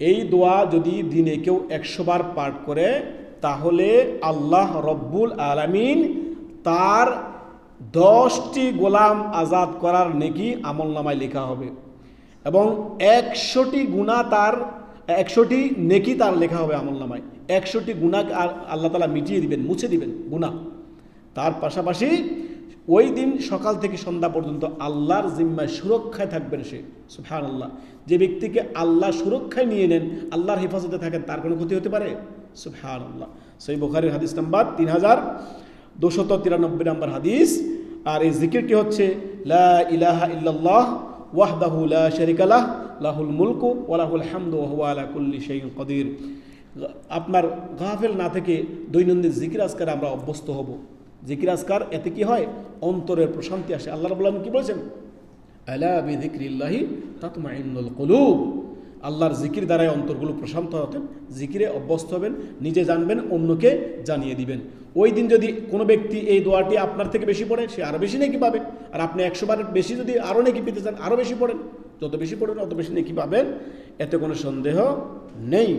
এই দোয়া যদি দিনে কেউ একশো বার পাঠ করে, তাহলে আল্লাহ রব্বুল আলামিন তার দশটি গোলাম আজাদ করার নেকি আমল নামায় লেখা হবে এবং একশোটি গুণা তার, একশোটি নেকি তার লেখা হবে আমল নামায়। একশোটি গুণা আল্লাহ তালা মিটিয়ে দিবেন, মুছে দিবেন গুণা তার পাশাপাশি ওই দিন সকাল থেকে সন্ধ্যা পর্যন্ত আল্লাহর জিম্মায় সুরক্ষায় থাকবেন সে। সুফহান আল্লাহ যে ব্যক্তিকে আল্লাহ সুরক্ষায় নিয়ে নেন, আল্লাহর হেফাজতে থাকেন, তার কোনো ক্ষতি হতে পারে? সুফহান আল্লাহ সেই বোখারির হাদিস নাম্বার তিন হাজার দুশত তিরানব্বই নম্বর হাদিস। আর এই জিকিরটি হচ্ছে, লা ইলাহা ইল্লাল্লাহ ওয়াহদাহু লা শারিকালাহ লাহুল মুলকু ওয়ালাহুল হামদু ওয়া কুল্লি কদির। আপনার গাফেল না থেকে দৈনন্দিন জিকির আজকার আমরা অভ্যস্ত হব। জিকির আজকার এতে কি হয়? অন্তরের প্রশান্তি আসে। আল্লাহ রাবুল আলম কি বলেছেন? আলা বিধিক্রিল্লাহি তাতমাইন্নুল কুলুব। আল্লাহর জিকির দ্বারাই অন্তরগুলো প্রশান্ত হতেন জিকিরে অভ্যস্ত হবেন, নিজে জানবেন, অন্যকে জানিয়ে দিবেন। ওই দিন যদি কোনো ব্যক্তি এই দোয়াটি আপনার থেকে বেশি পড়ে, সে আরও বেশি নেকি পাবে। আর আপনি একশো বারের বেশি যদি আরও নেকি পেতে চান আরও বেশি পড়েন। যত বেশি পড়েন, অত বেশি নেকি পাবেন। এতে কোনো সন্দেহ নেই।